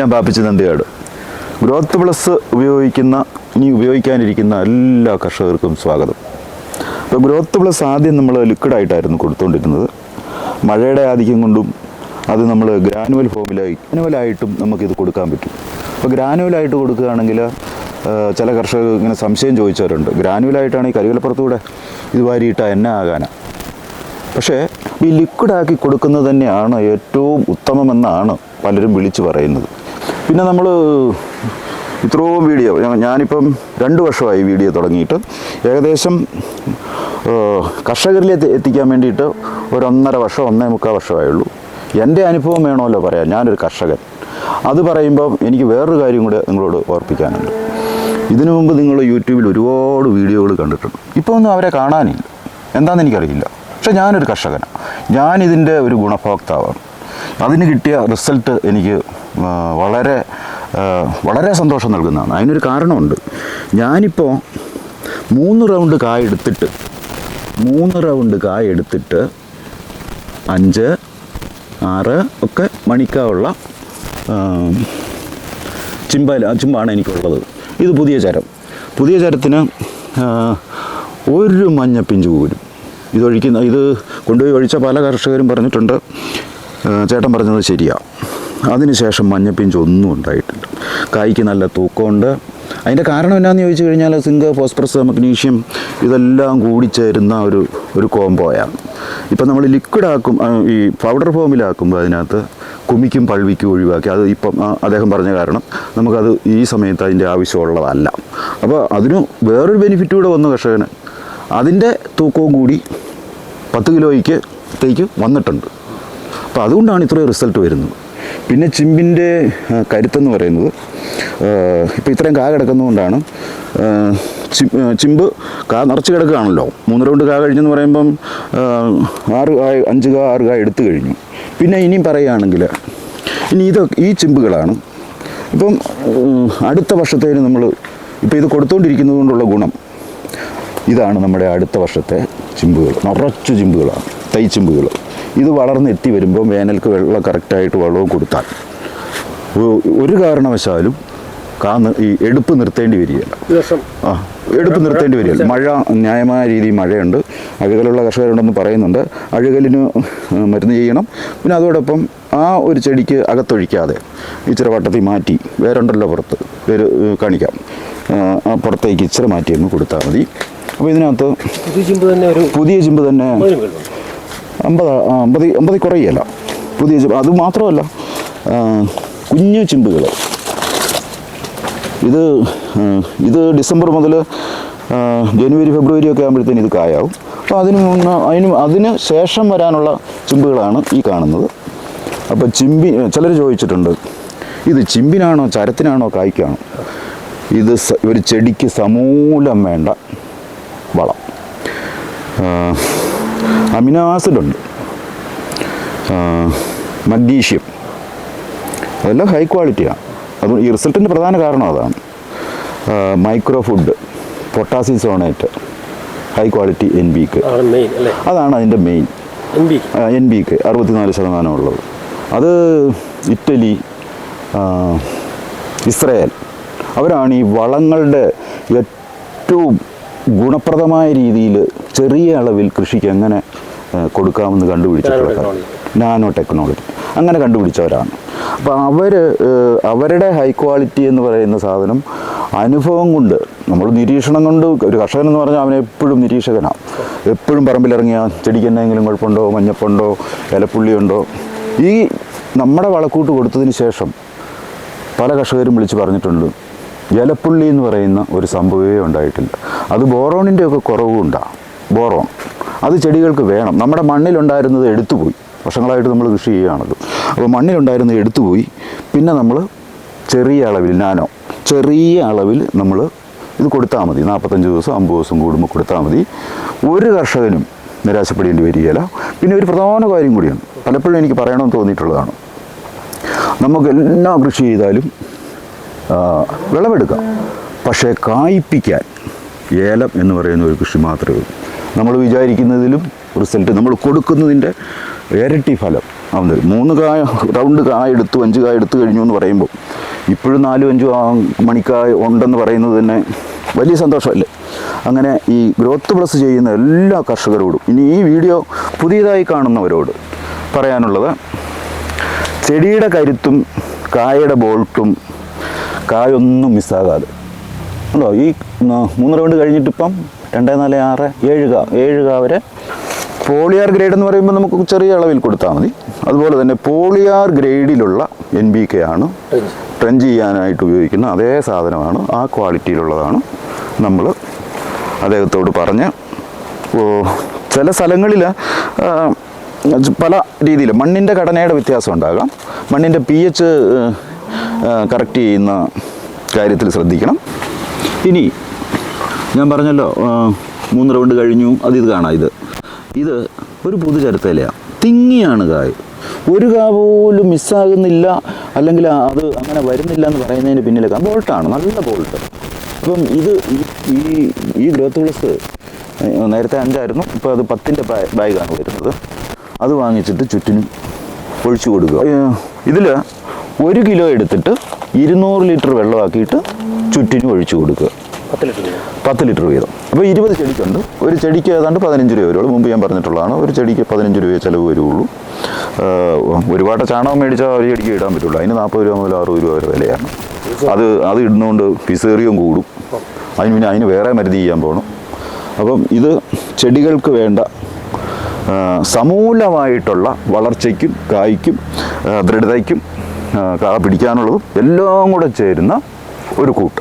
ഞാൻ പാപ്പിച്ച് Nandiyatt growth plus ഉപയോഗിക്കുന്ന ഇനി ഉപയോഗിക്കാനിരിക്കുന്ന എല്ലാ കർഷകർക്കും സ്വാഗതം. അപ്പോൾ ഗ്രോത്ത് പ്ലസ് ആദ്യം നമ്മൾ ലിക്വിഡായിട്ടായിരുന്നു കൊടുത്തുകൊണ്ടിരുന്നത് മഴയുടെ ആധിക്യം കൊണ്ടും അത് നമ്മൾ ഗ്രാനുവൽ ഫോമിലായി ഗ്രാനുവലായിട്ടും നമുക്കിത് കൊടുക്കാൻ പറ്റും. അപ്പോൾ ഗ്രാനുവലായിട്ട് കൊടുക്കുകയാണെങ്കിൽ ചില കർഷകർ ഇങ്ങനെ സംശയം ചോദിച്ചവരുണ്ട്. ഗ്രാനുവലായിട്ടാണ് ഈ കരികലപ്പുറത്തൂടെ ഇത് വാരിയിട്ട എന്നെ ആകാന? പക്ഷേ ഈ ലിക്വിഡാക്കി കൊടുക്കുന്നത് തന്നെയാണ് ഏറ്റവും ഉത്തമമെന്നാണ് പലരും വിളിച്ചു പറയുന്നത്. പിന്നെ നമ്മൾ ഇത്രയും വീഡിയോ ഞാനിപ്പം രണ്ട് വർഷമായി വീഡിയോ തുടങ്ങിയിട്ട്. ഏകദേശം കർഷകരിൽ എത്തിക്കാൻ വേണ്ടിയിട്ട് ഒരു ഒന്നര വർഷം ഒന്നേ മുക്കാൽ വർഷമായുള്ളൂ. എന്റെ അനുഭവം വേണമല്ലോ പറയാം ഞാനൊരു കർഷകൻ. അത് പറയുമ്പോൾ എനിക്ക് വേറൊരു കാര്യം കൂടെ നിങ്ങളോട് ഓർപ്പിക്കാനുണ്ട്. ഇതിനു മുമ്പ് നിങ്ങൾ യൂട്യൂബിൽ ഒരുപാട് വീഡിയോകൾ കണ്ടിട്ടുണ്ട്. ഇപ്പോൾ ഒന്നും അവരെ കാണാനില്ല. എന്താണെന്ന് എനിക്കറിയില്ല. പക്ഷെ ഞാനൊരു കർഷകനാണ് ഞാനിതിന്റെ ഒരു ഗുണഭോക്താവാണ്. അതിന് കിട്ടിയ റിസൾട്ട് എനിക്ക് വളരെ വളരെ സന്തോഷം നൽകുന്നതാണ്. അതിനൊരു കാരണമുണ്ട്. ഞാനിപ്പോൾ മൂന്ന് റൗണ്ട് കായ എടുത്തിട്ട് മൂന്ന് റൗണ്ട് കായ എടുത്തിട്ട് അഞ്ച് ആറ് ഒക്കെ മണിക്കാവുള്ള ചിമ്പ ചിമ്പാണ് എനിക്കുള്ളത്. ഇത് പുതിയ ചരം. പുതിയ ചരത്തിന് ഒരു മഞ്ഞപ്പിഞ്ച് പോലും. ഇതൊഴിക്കുന്ന ഇത് കൊണ്ടുപോയി ഒഴിച്ച പല കർഷകരും പറഞ്ഞിട്ടുണ്ട്. ചേട്ടൻ പറഞ്ഞത് ശരിയാണ് അതിനുശേഷം മഞ്ഞപ്പിഞ്ച് ഒന്നും ഉണ്ടായിട്ടില്ല. കായ്ക്ക് നല്ല തൂക്കമുണ്ട്. അതിന്റെ കാരണം എന്നാന്ന് ചോദിച്ചു കഴിഞ്ഞാൽ സിങ്ക് ഫോസ്ഫറസ് മഗ്നീഷ്യം ഇതെല്ലാം കൂടി ചേരുന്ന ഒരു ഒരു കോംബോയാണ്. ഇപ്പം നമ്മൾ ലിക്വിഡാക്കും ഈ പൗഡർ ഫോമിലാക്കുമ്പോൾ അതിനകത്ത് കുമിക്കും പഴുവിക്കും ഒഴിവാക്കി. അത് ഇപ്പം അദ്ദേഹം പറഞ്ഞ കാരണം നമുക്കത് ഈ സമയത്ത് അതിന്റെ ആവശ്യമുള്ളതല്ല. അപ്പോൾ അതിന് വേറൊരു ബെനിഫിറ്റ് കൂടെ വന്നു കർഷകന്. അതിന്റെ തൂക്കവും കൂടി പത്ത് കിലോയ്ക്ക് തേക്ക് വന്നിട്ടുണ്ട്. അപ്പോൾ അതുകൊണ്ടാണ് ഇത്രയും റിസൾട്ട് വരുന്നത്. പിന്നെ ചിമ്പിന്റെ കരുത്തെന്ന് പറയുന്നത് ഇപ്പോൾ ഇത്രയും കാ കിടക്കുന്നതുകൊണ്ടാണ് ചിമ്പ് കാ നിറച്ച് കിടക്കുകയാണല്ലോ. മൂന്ന് റൗണ്ട് കാ കഴിഞ്ഞെന്ന് പറയുമ്പം ആറ് കാ അഞ്ച് കാ ആറ് കാ എടുത്തു കഴിഞ്ഞു. പിന്നെ ഇനിയും പറയുകയാണെങ്കിൽ ഇനി ഇത് ഈ ചിമ്പുകളാണ്. ഇപ്പം അടുത്ത വർഷത്തേന് നമ്മൾ ഇപ്പോൾ ഇത് കൊടുത്തുകൊണ്ടിരിക്കുന്നത് കൊണ്ടുള്ള ഗുണം ഇതാണ് നമ്മുടെ അടുത്ത വർഷത്തെ ചിമ്പുകൾ. നിറച്ചു ചിമ്പുകളാണ് തൈ ചിമ്പുകൾ. ഇത് വളർന്ന് എത്തി വരുമ്പോൾ വേനൽക്ക് വെള്ളം കറക്റ്റായിട്ട് വെള്ളവും കൊടുത്താൽ. ഒരു കാരണവശാലും കാന്ന് ഈ എടുപ്പ് നിർത്തേണ്ടി വരികയില്ല. ആ എടുപ്പ് നിർത്തേണ്ടി വരികയില്ല. മഴ ന്യായമായ രീതിയിൽ മഴയുണ്ട്. അഴുകലുള്ള കർഷകരുണ്ടെന്ന് പറയുന്നുണ്ട്. അഴുകലിന് മരുന്ന് ചെയ്യണം. പിന്നെ അതോടൊപ്പം ആ ഒരു ചെടിക്ക് അകത്തൊഴിക്കാതെ ഇച്ചിരി വട്ടത്തിൽ മാറ്റി വേറെണ്ടല്ലോ പുറത്ത് വേര് കാണിക്കാം. ആ, പുറത്തേക്ക് ഇച്ചിരി മാറ്റി അങ്ങ് കൊടുത്താൽ മതി. അപ്പോൾ ഇതിനകത്ത് പുതിയ ചിമ്പ് തന്നെ പുതിയ ചിമ്പ് തന്നെ. അമ്പത് അമ്പത് അമ്പത് കുറയല്ല. പുതിയ അത് മാത്രമല്ല കുഞ്ഞു ചിമ്പുകൾ ഇത് ഇത് ഡിസംബർ മുതൽ ജനുവരി ഫെബ്രുവരി ഒക്കെ ആകുമ്പോഴത്തേന് ഇത് കായാവും. അപ്പോൾ അതിന് മുന്നേ അതിന് അതിന് ശേഷം വരാനുള്ള ചിമ്പുകളാണ് ഈ കാണുന്നത്. അപ്പോൾ ചിമ്പി ചിലർ ചോദിച്ചിട്ടുണ്ട് ഇത് ചിമ്പിനാണോ ചരത്തിനാണോ കായ്ക്കാണോ? ഇത് ഒരു ചെടിക്ക് സമൂലം വേണ്ട വളം. അമിനോ ആസിഡുണ്ട് മഗ്നീഷ്യം. അതെല്ലാം ഹൈ ക്വാളിറ്റിയാണ് അത് ഈ റിസൾട്ടിന്റെ പ്രധാന കാരണം അതാണ്. മൈക്രോ ഫുഡ് പൊട്ടാസ്യം സോണേറ്റ് ഹൈ ക്വാളിറ്റി എൻ ബിക്ക് അതാണ് അതിന്റെ മെയിൻ എൻ ബിക്ക് അറുപത്തിനാല് ശതമാനം ഉള്ളത്. അത് ഇറ്റലി ഇസ്രയേൽ. അവരാണ് ഈ വളങ്ങളുടെ ഏറ്റവും ഗുണപ്രദമായ രീതിയിൽ ചെറിയ അളവിൽ കൃഷിക്ക് എങ്ങനെ കൊടുക്കാമെന്ന് കണ്ടുപിടിച്ചിട്ടുള്ള നാനോ ടെക്നോളജി. അങ്ങനെ കണ്ടുപിടിച്ചവരാണ്. അപ്പോൾ അവർ അവരുടെ ഹൈ ക്വാളിറ്റി എന്ന് പറയുന്ന സാധനം അനുഭവം കൊണ്ട് നമ്മൾ നിരീക്ഷണം കൊണ്ട് ഒരു കർഷകൻ എന്ന് പറഞ്ഞാൽ അവനെ എപ്പോഴും നിരീക്ഷകനാണ് എപ്പോഴും പറമ്പിലിറങ്ങിയ ചെടിക്ക് എന്തെങ്കിലും കുഴപ്പമുണ്ടോ മഞ്ഞപ്പുണ്ടോ ഇലപ്പുള്ളിയുണ്ടോ. ഈ നമ്മുടെ വളക്കൂട്ട് കൊടുത്തതിന് ശേഷം പല കർഷകരും വിളിച്ച് പറഞ്ഞിട്ടുണ്ട് ഇലപ്പുള്ളി എന്ന് പറയുന്ന ഒരു സംഭവമേ ഉണ്ടായിട്ടില്ല. അത് ബോറോണിന്റെ ഒക്കെ കുറവുണ്ടാണ് ബോറോൺ. അത് ചെടികൾക്ക് വേണം. നമ്മുടെ മണ്ണിലുണ്ടായിരുന്നത് എടുത്തുപോയി. വർഷങ്ങളായിട്ട് നമ്മൾ കൃഷി ചെയ്യുകയാണല്ലോ. അപ്പോൾ മണ്ണിലുണ്ടായിരുന്നത് എടുത്തുപോയി. പിന്നെ നമ്മൾ ചെറിയ അളവിൽ നാനോ ചെറിയ അളവിൽ നമ്മൾ ഇത് കൊടുത്താൽ മതി. നാൽപ്പത്തഞ്ച് ദിവസം അമ്പത് ദിവസം കൂടുമ്പോൾ കൊടുത്താൽ മതി. ഒരു കർഷകനും നിരാശപ്പെടേണ്ടി വരികയില്ല. പിന്നെ ഒരു പ്രധാന കാര്യം കൂടിയാണ് പലപ്പോഴും എനിക്ക് പറയണമെന്ന് തോന്നിയിട്ടുള്ളതാണ്. നമുക്ക് എല്ലാ കൃഷി ചെയ്താലും വിളവെടുക്കാം. പക്ഷേ കായ്പ്പിക്കാൻ ഏലം എന്ന് പറയുന്ന ഒരു കൃഷി മാത്രമേ ഉള്ളൂ. നമ്മൾ വിചാരിക്കുന്നതിലും റിസൾട്ട് നമ്മൾ കൊടുക്കുന്നതിന്റെ ഇരട്ടി ഫലം. ആവുന്നത് മൂന്ന് കായ റൗണ്ട് കായ എടുത്തു അഞ്ച് കായ എടുത്തു കഴിഞ്ഞു എന്ന് പറയുമ്പോൾ ഇപ്പോഴും നാലും അഞ്ചും മണിക്കായ ഉണ്ടെന്ന് പറയുന്നത് തന്നെ വലിയ സന്തോഷമല്ലേ? അങ്ങനെ ഈ ഗ്രോത്ത് പ്ലസ് ചെയ്യുന്ന എല്ലാ കർഷകരോടും ഇനി ഈ വീഡിയോ പുതിയതായി കാണുന്നവരോട് പറയാനുള്ളത് ചെടിയുടെ കരുത്തും കായയുടെ ബോൾട്ടും കായൊന്നും മിസ്സാകാതെ ഉണ്ടോ? ഈ മൂന്ന് റൗണ്ട് കഴിഞ്ഞിട്ടിപ്പം രണ്ട് നാല് ആറ് ഏഴ് കാ ഏഴ് കാ വരെ പോളിയാർ ഗ്രേഡ് എന്ന് പറയുമ്പോൾ നമുക്ക് ചെറിയ അളവിൽ കൊടുത്താൽ മതി. അതുപോലെ തന്നെ പോളിയാർ ഗ്രേഡിലുള്ള എൻ ബി കെ ആണ് ട്രെഞ്ച് ചെയ്യാനായിട്ട് ഉപയോഗിക്കുന്ന അതേ സാധനമാണ്. ആ ക്വാളിറ്റിയിലുള്ളതാണ് നമ്മൾ അദ്ദേഹത്തോട് പറഞ്ഞ്. ചില സ്ഥലങ്ങളിൽ പല രീതിയിൽ മണ്ണിന്റെ ഘടനയുടെ വ്യത്യാസം ഉണ്ടാകാം. മണ്ണിന്റെ പി എച്ച് കറക്റ്റ് ചെയ്യുന്ന കാര്യത്തിൽ ശ്രദ്ധിക്കണം. ഇനി ഞാൻ പറഞ്ഞല്ലോ മൂന്ന് റൗണ്ട് കഴിഞ്ഞു. അത് ഇത് കാണാം ഇത്. ഇത് ഒരു പുതുചരത്തലയാണ് തിങ്ങിയാണ് കായ്. ഒരു കാ പോലും മിസ്സാകുന്നില്ല അല്ലെങ്കിൽ അത് അങ്ങനെ വരുന്നില്ല എന്ന് പറയുന്നതിന് പിന്നിൽ ബോൾട്ടാണ് നല്ല ബോൾട്ട്. അപ്പം ഇത് ഈ ഈ ഗ്രോത്ത് പ്ലസ് നേരത്തെ അഞ്ചായിരുന്നു ഇപ്പോൾ അത് പത്തിന്റെ ബാഗാണ് വരുന്നത്. അത് വാങ്ങിച്ചിട്ട് ചുറ്റിനും ഒഴിച്ചു കൊടുക്കുക. ഇതിൽ ഒരു കിലോ എടുത്തിട്ട് ഇരുന്നൂറ് ലിറ്റർ വെള്ളമാക്കിയിട്ട് ചുറ്റിനും ഒഴിച്ചു കൊടുക്കുക. പത്ത് ലിറ്റർ വീതം. അപ്പോൾ ഇരുപത് ചെടിക്കുണ്ട്. ഒരു ചെടിക്ക് ഏതാണ്ട് പതിനഞ്ച് രൂപ വരുള്ളൂ. മുമ്പ് ഞാൻ പറഞ്ഞിട്ടുള്ളതാണ്. ഒരു ചെടിക്ക് പതിനഞ്ച് രൂപ ചിലവ് വരുള്ളൂ. ഒരുപാട് ചാണകം മേടിച്ചാൽ ഒരു ചെടിക്ക് ഇടാൻ പറ്റുള്ളൂ. അതിന് നാൽപ്പത് രൂപ മുതൽ അറുപത് രൂപ വരെ വിലയാണ്. അത് അത് ഇടുന്നതുകൊണ്ട് പിസേറിയും കൂടും. അതിന് പിന്നെ അതിന് വേറെ മരുതി ചെയ്യാൻ പോകണം അപ്പം ഇത് ചെടികൾക്ക് വേണ്ട സമൂലമായിട്ടുള്ള വളർച്ചയ്ക്കും കായ്ക്കും ദൃഢതയ്ക്കും പിടിക്കാനുള്ളതും എല്ലാം കൂടെ ചേരുന്ന ഒരു കൂട്ട്.